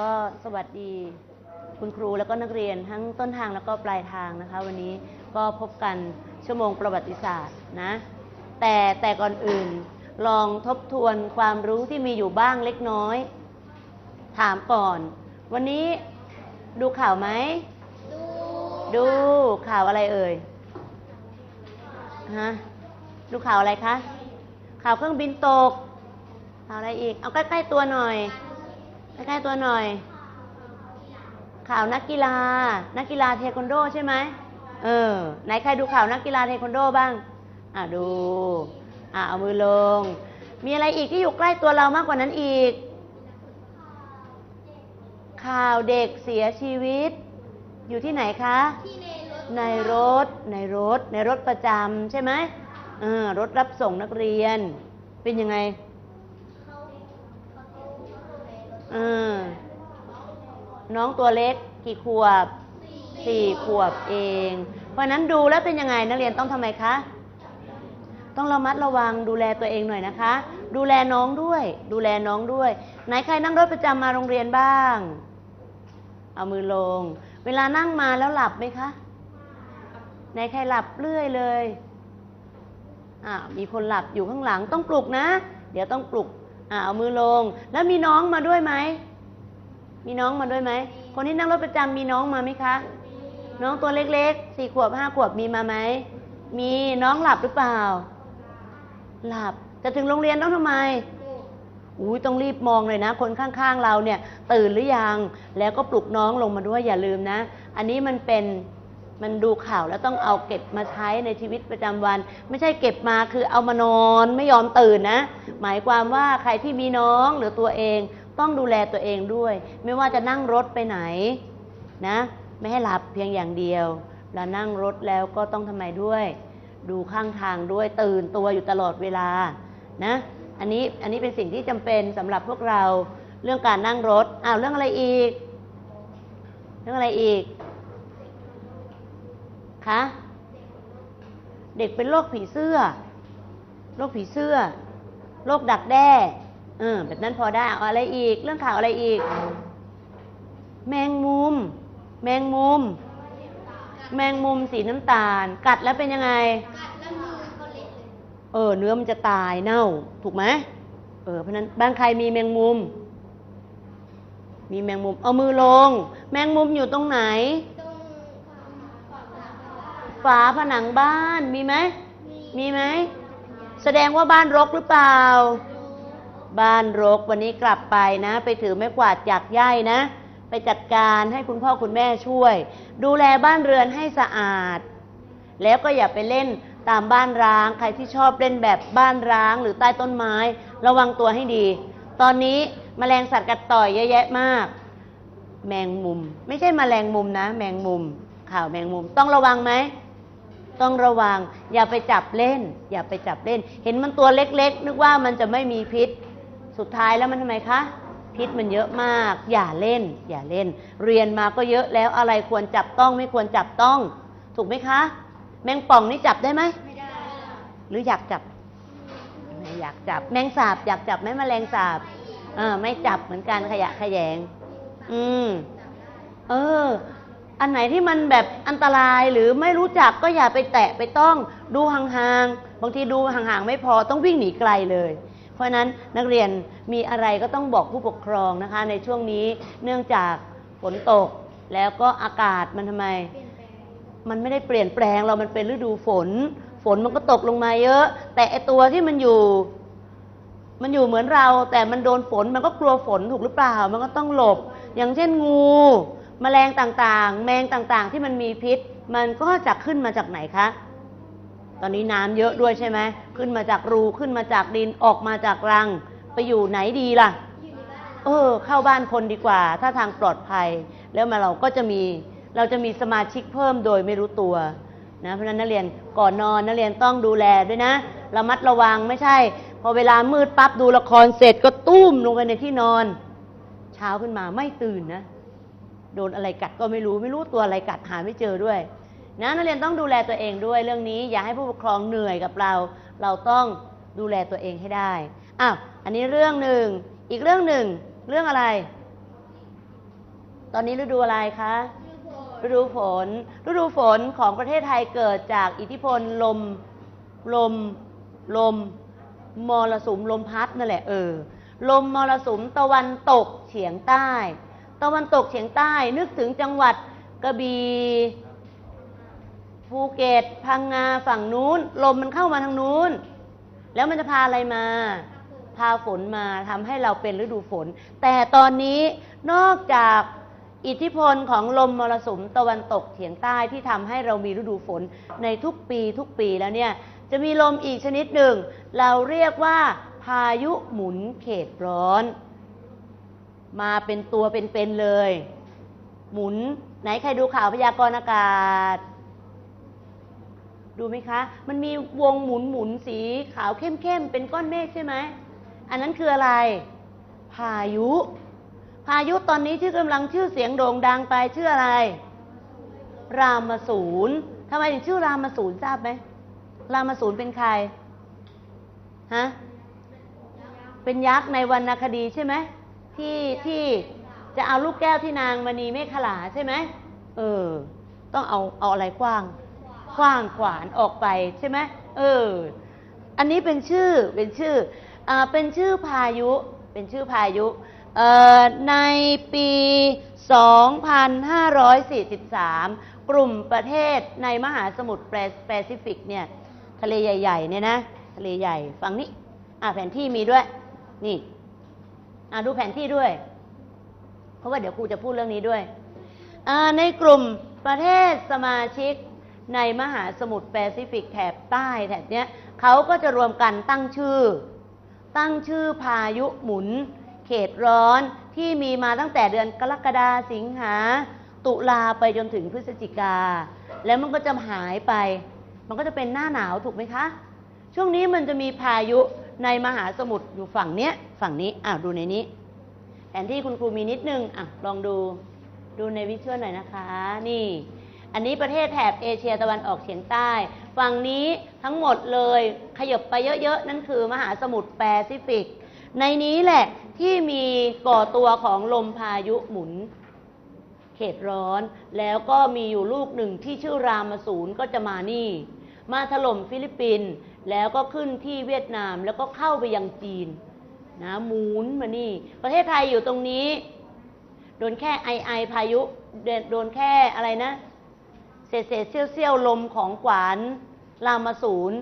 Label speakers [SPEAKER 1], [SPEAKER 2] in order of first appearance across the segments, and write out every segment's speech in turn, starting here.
[SPEAKER 1] ก็สวัสดีคุณครูแล้วก็นักเรียนทั้งต้นทางแล้วก็ปลายทางนะคะ วันนี้ก็พบกันชั่วโมงประวัติศาสตร์นะ แต่แต่ก่อนอื่น ลองทบทวนความรู้ที่มีอยู่บ้างเล็กน้อย ถามก่อน วันนี้ดูข่าวไหมดู ข่าวอะไรเอ่ยฮะดูข่าวอะไรคะข่าวเครื่องบินตกข่าวอะไรอีก เอาใกล้ๆตัวหน่อย ใกล้ๆตัวหน่อย ข่าวนักกีฬา นักกีฬาเทควันโดใช่ไหมเออ ไหนใครดูข่าวนักกีฬาเทควันโดบ้าง อะดู อะเอามือลง มีอะไรอีกที่อยู่ใกล้ตัวเรามากกว่านั้นอีก ข่าวเด็กเสียชีวิต อยู่ที่ไหนคะ ในรถ ในรถ ในรถประจำใช่ไหมเออรถรับส่งนักเรียน เป็นยังไง เออ น้องตัวเล็กกี่ขวบสี่ขวบเอง เพราะนั้นดูแล้วเป็นยังไงนักเรียนต้องทำไมคะ ต้องระมัดระวังดูแลตัวเองหน่อยนะคะ ดูแลน้องด้วย ดูแลน้องด้วย ไหนใครนั่งรถประจำมาโรงเรียนบ้าง เอามือลง เวลานั่งมาแล้วหลับไหมคะไหนใครหลับเรื่อยเลยอ่ามีคนหลับอยู่ข้างหลังต้องปลุกนะ เดี๋ยวต้องปลุกอ่าเอามือลง แล้วมีน้องมาด้วยไหม มีน้องมาด้วยไหม คนที่นั่งรถประจำมีน้องมาไหมคะ น้องตัวเล็กๆสี่ขวบห้าขวบมีมาไหม มีน้องหลับหรือเปล่า หลับจะถึงโรงเรียนต้องทำไมอุ้ยต้องรีบมองเลยนะ คนข้างๆเราเนี่ย ตื่นหรือยัง แล้วก็ปลุกน้องลงมาด้วยอย่าลืมนะ อันนี้มันเป็นมันดูข่าวแล้วต้องเอาเก็บมาใช้ในชีวิตประจำวัน ไม่ใช่เก็บมาคือเอามานอนไม่ยอมตื่นนะ หมายความว่าใครที่มีน้องหรือตัวเอง ต้องดูแลตัวเองด้วย ไม่ว่าจะนั่งรถไปไหนนะ ไม่ให้หลับเพียงอย่างเดียวแล้วนั่งรถแล้วก็ต้องทำไมด้วย ดูข้างทางด้วยตื่นตัวอยู่ตลอดเวลานะอันนี้อันนี้เป็นสิ่งที่จำเป็นสำหรับพวกเราเรื่องการนั่งรถอ้าวเรื่องอะไรอีก เรื่องอะไรอีกคะเด็กเป็นโรคผีเสื้อโรคผีเสื้อโรคดักแด้ เออแบบนั้นพอได้เอาอะไรอีก เรื่องข่าวอะไรอีก แมงมุม แมงมุม แมงมุมสีน้ำตาล กัดแล้วเป็นยังไง เออ เนื้อมันจะตายเน่า ถูกไหมเออเพราะฉะนั้นบ้านใครมีแมงมุม มีแมงมุม เอามือลง แมงมุมอยู่ตรงไหนฝาผนังบ้านมีไหม มีไหม แสดงว่าบ้านรกหรือเปล่า บ้านรกวันนี้กลับไปนะ ไปถือไม้กวาดจากย่ายนะ ไปจัดการให้คุณพ่อคุณแม่ช่วย ดูแลบ้านเรือนให้สะอาด แล้วก็อย่าไปเล่นตามบ้านร้าง ใครที่ชอบเล่นแบบบ้านร้างหรือใต้ต้นไม้ ระวังตัวให้ดี ตอนนี้มแมลงสัตว์กัดต่อยเยอะแยะมาก แมงมุม ไม่ใช่มแมลงมุมนะ แมงมุม ข่าวแมงมุมต้องระวังไหมต้องระวัง อย่าไปจับเล่น อย่าไปจับเล่น เห็นมันตัวเล็กๆ นึกว่ามันจะไม่มีพิษ สุดท้ายแล้วมันทำไมคะพิษมันเยอะมาก อย่าเล่น อย่าเล่น เรียนมาก็เยอะแล้วอะไรควรจับต้องไม่ควรจับต้อง ถูกไหมคะ แมงป่องนี่จับได้ไหมหรืออยากจับไม่อยากจับ แมงสาบ อยากจับไหมแมลงสาบเออไม่จับเหมือนกันขยะแขยง อืม เออ อันไหนที่มันแบบอันตรายหรือไม่รู้จักก็อย่าไปแตะไปต้อง ดูห่างๆบางทีดูห่างๆไม่พอต้องวิ่งหนีไกลเลย เพราะฉะนั้นนักเรียนมีอะไรก็ต้องบอกผู้ปกครองนะคะ ในช่วงนี้เนื่องจากฝนตก แล้วก็อากาศมันทำไม มันไม่ได้เปลี่ยนแปลงเรามันเป็นฤดูฝน ฝนมันก็ตกลงมาเยอะ แต่ไอตัวที่มันอยู่ มันอยู่เหมือนเรา แต่มันโดนฝนมันก็กลัวฝนถูกหรือเปล่า มันก็ต้องหลบ อย่างเช่นงูแมลงต่างๆ แมงต่างๆ ที่มันมีพิษ มันก็จะขึ้นมาจากไหนคะ อนนี้น้ำเยอะด้วยใช่ไหมขึ้นมาจากรูขึ้นมาจากดินออกมาจากรัง ไปอยู่ไหนดีล่ะ เออ เข้าบ้านคนดีกว่า ถ้าทางปลอดภัย แล้วมาเราก็จะมีเราจะมีสมาชิกเพิ่มโดยไม่รู้ตัวนะเพราะฉะนั้นนักเรียนก่อนนอนนักเรียนต้องดูแลด้วยนะระมัดระวังไม่ใช่ พอเวลามืดปั๊บดูละครเสร็จก็ตุ้มลงไปในที่นอน เช้าขึ้นมาไม่ตื่นนะโดนอะไรกัดก็ไม่รู้ไม่รู้ตัวอะไรกัดหาไม่เจอด้วย นะนักเรียนต้องดูแลตัวเองด้วยเรื่องนี้ อย่าให้ผู้ปกครองเหนื่อยกับเรา เราต้องดูแลตัวเองให้ได้อ้าวอันนี้เรื่องหนึ่งอีกเรื่องหนึ่งเรื่องอะไร ตอนนี้ฤดูอะไรคะฤดูฝนฤดูฝนของประเทศไทยเกิดจากอิทธิพลลมลมลมมรสุมลมพัดนั่นแหละเออลมมรสุมตะวันตกเฉียงใต้ ตะวันตกเฉียงใต้นึกถึงจังหวัดกระบี่ ภูเก็ตพังงาฝั่งนู้น ลมมันเข้ามาทางนู้น แล้วมันจะพาอะไรมา พาฝนมาทำให้เราเป็นฤดูฝน แต่ตอนนี้นอกจากอิทธิพลของลมมรสุมตะวันตกเฉียงใต้ที่ทำให้เรามีฤดูฝนในทุกปีทุกปีแล้วเนี่ย จะมีลมอีกชนิดหนึ่ง เราเรียกว่า พายุหมุนเขตร้อน มาเป็นตัวเป็นๆเลย หมุนไหนใครดูข่าวพยากรณ์อากาศ ดูไหมคะ มันมีวงหมุนหมุนสีขาวเข้มๆเป็นก้อนเมฆใช่ไหม อันนั้นคืออะไร พายุ พายุตอนนี้ที่อกำลังชื่อเสียงโด่งดังไปชื่ออะไร รามสูรทำไมถึงชื่อรามสูรทราบไหมรามสูรเป็นใคร ฮะ เป็นยักษ์ในวรรณคดีใช่ไหมที่ที่จะเอาลูกแก้วที่นางมณีเมฆขลาใช่ไหม เออ ต้องเอาเอาอะไรกว้าง ขว้างขวานออกไปใช่ไหมเออ อันนี้เป็นชื่อเป็นชื่ออ่าเป็นชื่อพายุ เป็นชื่อพายุเอ่อในปี 2543 กลุ่มประเทศในมหาสมุทรแปซิฟิกเนี่ยทะเลใหญ่ๆเนี่ยนะทะเลใหญ่ฝั่งนี้ อ่าแผนที่มีด้วย นี่ อ่าดูแผนที่ด้วย เพราะว่าเดี๋ยวครูจะพูดเรื่องนี้ด้วย อ่าในกลุ่มประเทศสมาชิก ในมหาสมุทรแปซิฟิกแถบใต้แถบเนี้ยเขาก็จะรวมกันตั้งชื่อ ตั้งชื่อพายุหมุน เขตร้อนที่มีมาตั้งแต่เดือนกรกฎาสิงหา ตุลาไปจนถึงพฤศจิกา แล้วมันก็จะหายไป มันก็จะเป็นหน้าหนาวถูกไหมคะ ช่วงนี้มันจะมีพายุในมหาสมุทรอยู่ฝั่งเนี้ยฝั่งนี้อ้าวดูในนี้ แผนที่คุณครูมีนิดนึงอะลองดูดูในวิชวลหน่อยนะคะ นี่ อันนี้ประเทศแถบเอเชียตะวันออกเฉียงใต้ ฝั่งนี้ทั้งหมดเลยขยบไปเยอะๆ นั่นคือมหาสมุทรแปซิฟิก ในนี้แหละที่มีก่อตัวของลมพายุหมุนเขตร้อน แล้วก็มีอยู่ลูกหนึ่งที่ชื่อรามาสูนก็จะมานี่ มาถล่มฟิลิปปินส์แล้วก็ขึ้นที่เวียดนามแล้วก็เข้าไปยังจีนนะหมุนมานี่ ประเทศไทยอยู่ตรงนี้ โดนแค่ไอไอพายุโดนโดนแค่อะไรนะ เศษเศษเสี้ยวเสี้ยวลมของขวานลามาสูน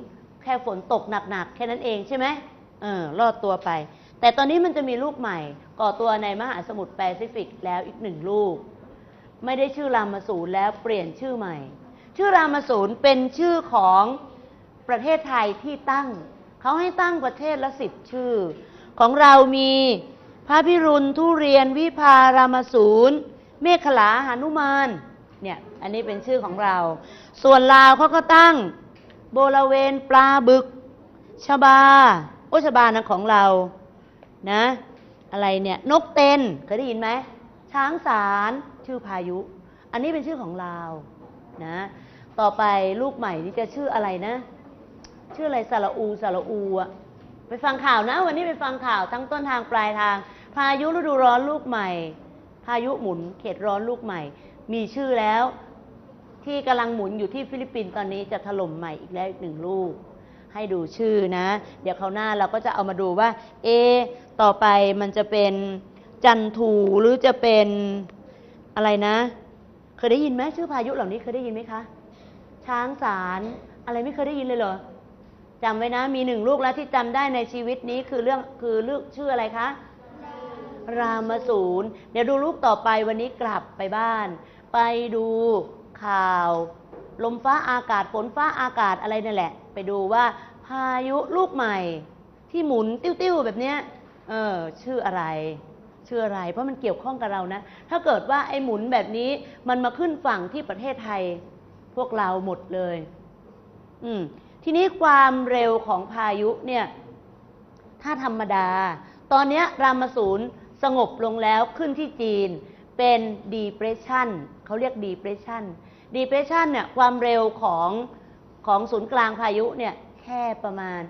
[SPEAKER 1] แค่ฝนตกหนักๆ แค่นั้นเองใช่ไหมเออรอดตัวไป แต่ตอนนี้มันจะมีลูกใหม่ ก่อตัวในมหาสมุทรแปซิฟิกแล้วอีกหนึ่งลูก ไม่ได้ชื่อรามาสูนแล้วเปลี่ยนชื่อใหม่ ชื่อรามาสูนเป็นชื่อของประเทศไทยที่ตั้ง เขาให้ตั้งประเทศละสิบชื่อ ของเรามีพระพิรุณทุเรียนวิภารามาสูนเมฆขลาหานุมาน เนี่ยอันนี้เป็นชื่อของเรา ส่วนลาวเขาก็ตั้งโบราเวนปลาบึกชบาโอชบานะของเรานะ อะไรเนี่ย นกเต็นเคยได้ยินไหมช้างสารชื่อพายุ อันนี้เป็นชื่อของเรานะ ต่อไปลูกใหม่นี่จะชื่ออะไรนะ ชื่ออะไรสาระอูสาระอูอะไปฟังข่าวนะ วันนี้ไปฟังข่าวทั้งต้นทางปลายทาง พายุฤดูร้อนลูกใหม่ พายุหมุนเขตร้อนลูกใหม่ มีชื่อแล้ว ที่กำลังหมุนอยู่ที่ฟิลิปปินส์ตอนนี้จะถล่มใหม่อีกแล้วอีกหนึ่งลูก ให้ดูชื่อนะ เดี๋ยวคราวหน้าเราก็จะเอามาดูว่า เอะต่อไปมันจะเป็นจันทูหรือจะเป็นอะไรนะ เคยได้ยินไหมชื่อพายุเหล่านี้เคยได้ยินไหมคะ ช้างสารอะไรไม่เคยได้ยินเลยเหรอจำไว้นะ มีหนึ่งลูกแล้วที่จำได้ในชีวิตนี้คือเรื่องคือเรื่องชื่ออะไรคะรามสูรเดี๋ยวดูลูกต่อไปวันนี้กลับไปบ้าน ไปดูข่าว ลมฟ้าอากาศฝนฟ้าอากาศอะไรนั่นแหละ ไปดูว่า พายุลูกใหม่ ที่หมุนติ้วๆแบบเนี้ยเออชื่ออะไรชื่ออะไร เพราะมันเกี่ยวข้องกับเรานะ ถ้าเกิดว่าไอ้หมุนแบบนี้มันมาขึ้นฝั่งที่ประเทศไทย พวกเราหมดเลย อืมทีนี้ความเร็วของพายุเนี่ย ถ้าธรรมดา ตอนนี้รามสูนสงบลงแล้วขึ้นที่จีนเป็น depression เขาเรียก depression depression เนี่ยความเร็วของของศูนย์กลางพายุเนี่ยแค่ประมาณ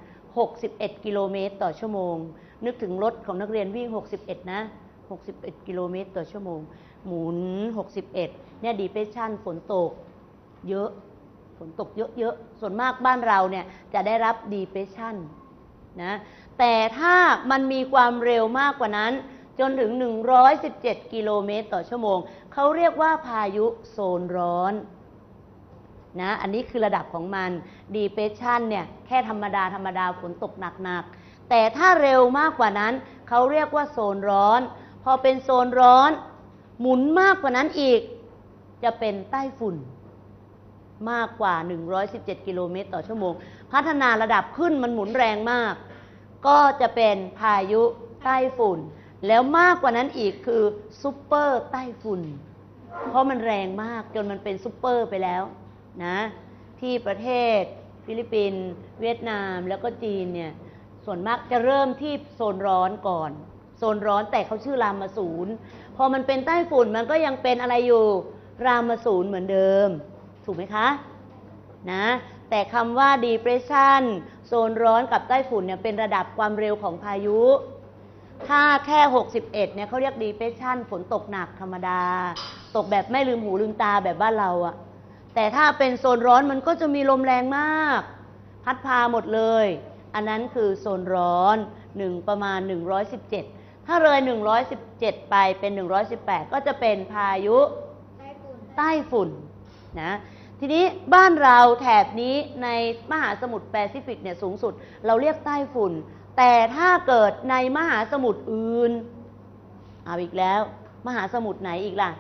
[SPEAKER 1] 61 กิโลเมตรต่อชั่วโมง นึกถึงรถของนักเรียนวิ่ง 61 นะ 61 กิโลเมตรต่อชั่วโมง หมุน 61 เนี่ย depression ฝนตกเยอะ ฝนตกเยอะๆ ส่วนมากบ้านเราเนี่ยจะได้รับ depression นะ แต่ถ้ามันมีความเร็วมากกว่านั้น จนถึง 117 กิโลเมตรต่อชั่วโมง เขาเรียกว่าพายุโซนร้อนนะ อันนี้คือระดับของมัน depression เนี่ยแค่ธรรมดาธรรมดาฝนตกหนักๆ แต่ถ้าเร็วมากกว่านั้นเขาเรียกว่าโซนร้อน พอเป็นโซนร้อน หมุนมากกว่านั้นอีก จะเป็นใต้ฝุ่น มากกว่า 117 กิโลเมตรต่อชั่วโมง พัฒนาระดับขึ้นมันหมุนแรงมาก ก็จะเป็นพายุใต้ฝุ่น แล้วมากกว่านั้นอีกคือซุปเปอร์ใต้ฝุ่น เพราะมันแรงมากจนมันเป็นซุปเปอร์ไปแล้วนะที่ประเทศฟิลิปปินส์เวียดนามแล้วก็จีนเนี่ยส่วนมากจะเริ่มที่โซนร้อนก่อน โซนร้อนแต่เขาชื่อรามาศูนย์พอมันเป็นใต้ฝุ่นมันก็ยังเป็นอะไรอยู่รามาศูนย์เหมือนเดิม ถูกไหมคะนะแต่คำว่า depression โซนร้อนกับใต้ฝุ่นเนี่ยเป็นระดับความเร็วของพายุ ถ้าแค่ 61 เนี่ยเขาเรียก depression ฝนตกหนักธรรมดา ตกแบบไม่ลืมหูลืมตาแบบบ้านเราอะแต่ถ้าเป็นโซนร้อนมันก็จะมีลมแรงมาก พัดพาหมดเลย อันนั้นคือโซนร้อนหนึ่งประมาณ 117 ถ้าเลย 117 ไปเป็น 118 ก็จะเป็นพายุใต้ฝุ่นนะ ทีนี้บ้านเราแถบนี้ในมหาสมุทรแปซิฟิกเนี่ยสูงสุด เราเรียกใต้ฝุ่น แต่ถ้าเกิดในมหาสมุทรอื่น เอาอีกแล้ว มหาสมุทรไหนอีกล่ะ